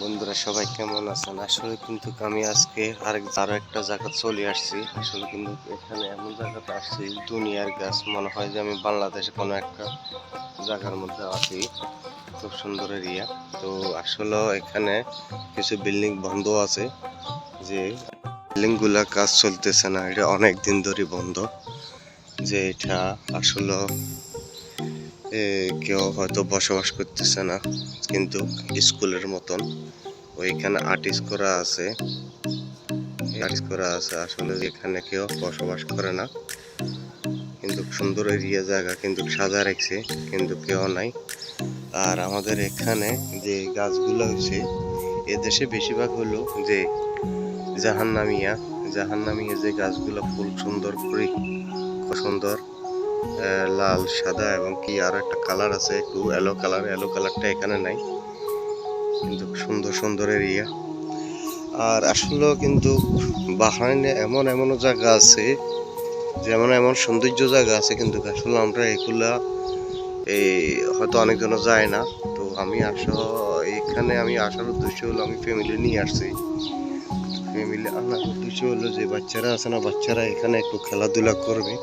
বন্ধুরা, সবাই কেমন আছেন? আসলে কিন্তু আমি আজকে আরেক আরও একটা জায়গা চলে আসছি। আসলে কিন্তু এখানে এমন জায়গাতে আসছি, দুনিয়ার গাছ। মনে হয় যে আমি বাংলাদেশে কোনো একটা জায়গার মধ্যে আছি। খুব সুন্দর এরিয়া। তো আসলে এখানে কিছু বিল্ডিং বন্ধ আছে যে বিল্ডিংগুলা কাজ চলতেছে না। এটা অনেক দিন ধরে বন্ধ। যে এটা আসলে কেউ হয়তো বসবাস করতেছে না, কিন্তু স্কুলের মতন। ওইখানে আর্টিস্ট করা আছে। আর্টিস্ট করা আছে, আসলে এখানে কেউ বসবাস করে না। কিন্তু সুন্দর এরিয়া জায়গা, কিন্তু সাজা রাখছে, কিন্তু কেউ নাই। আর আমাদের এখানে যে গাছগুলো হচ্ছে এ দেশে বেশিরভাগ হলো যে জাহান্নামিয়া। জাহান্নামিয়া যে গাছগুলো ফুল সুন্দর করে সুন্দর। লাল, সাদা এবং কি আরও একটা কালার আছে, একটু এলো কালার এলো কালারটা এখানে নাই। কিন্তু সুন্দর সুন্দর এরিয়া আর আসলে কিন্তু বাহারাইনে এমন এমন জায়গা আছে যেমন এমন সৌন্দর্য জায়গা আছে, কিন্তু আসলে আমরা এগুলা, এই হয়তো অনেকজনও যায় না। তো আমি আসা, এখানে আমি আসার উদ্দেশ্য হলো আমি ফ্যামিলি নিয়ে আসছি। ফ্যামিলি আনার উদ্দেশ্য হলো যে বাচ্চারা আছে না, বাচ্চারা এখানে একটু খেলাধুলা করবে।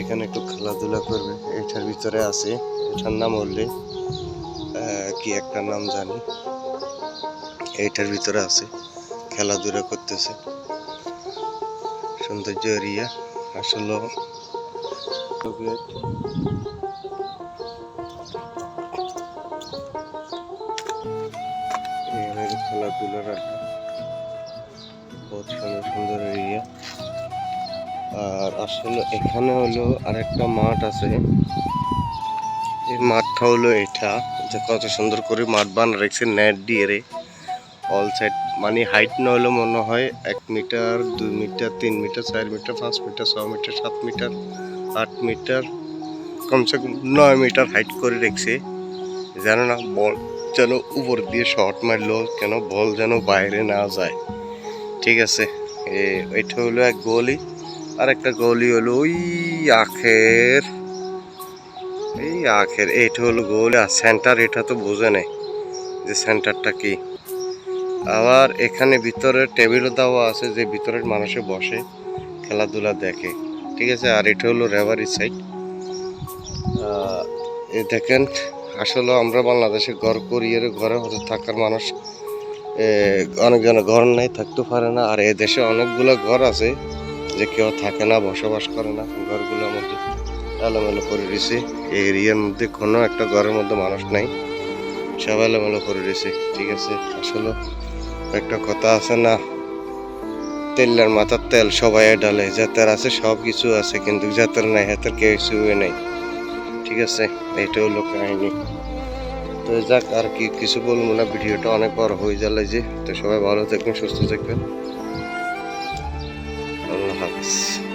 এখানে একটু খেলাধুলা করবে। এটার ভিতরে আছে, এটার নাম হলে কি একটা নাম জানি। এইটার ভিতরে আছে, খেলাধুলা করতেছে। সৌন্দর্য এরিয়া আসলে খেলাধুলা রাখা বহুত সুন্দর সুন্দর এরিয়া আর আসলে এখানে হলো আরেকটা মাঠ আছে। এই মাঠটা হলো এটা। যে কত সুন্দর করে মাঠ বান রেখেছে নেট দিয়ে রে। অল সাইড মানে হাইট না হলে মনে হয় এক মিটার দুই মিটার তিন মিটার চার মিটার পাঁচ মিটার ছ মিটার সাত মিটার আট মিটার কমসে কম নয় মিটার হাইট করে রেখেছে। যেন না বল যেন উপর দিয়ে শর্ট মারলো, কেন বল যেন বাইরে না যায়। ঠিক আছে? এটা হলো এক গোলই আর একটা গলি হলো ওই আখের। এই আখের এইটা হলো গোল। আর সেন্টার এটা তো বোঝে নেই যে সেন্টারটা কি। আবার এখানে ভিতরে টেবিলও দেওয়া আছে যে ভিতরের মানুষে বসে খেলাধুলা দেখে। ঠিক আছে? আর এটা হলো রেভারি সাইড এ দেখেন আসলে আমরা বাংলাদেশে ঘর করিয়ে ঘরে হয়তো থাকার মানুষ এ, অনেকজনের ঘর নাই থাকতে পারে না। আর এ দেশে অনেকগুলো ঘর আছে। যে কেউ থাকে না, বসবাস করে না ঘরগুলোর মধ্যে এলোমেলো করে দিছে। এই এরিয়ার মধ্যে কোনো একটা ঘরের মধ্যে মানুষ নাই। সব এলোমেলো করে দিছে, ঠিক আছে? আসলে একটা কথা আছে না, তেলের মাথার তেল সবাই ডালে যাতের আছে সব কিছু আছে, কিন্তু যাতের নাই, হাতের কেউ কিছু নেই, ঠিক আছে? এটা হলো কাহিনী। তো যাক, আর কি কিছু বলব না, ভিডিওটা অনেক বড় হয়ে যাবে যে। তো সবাই ভালো থাকবেন, সুস্থ থাকবেন। Peace.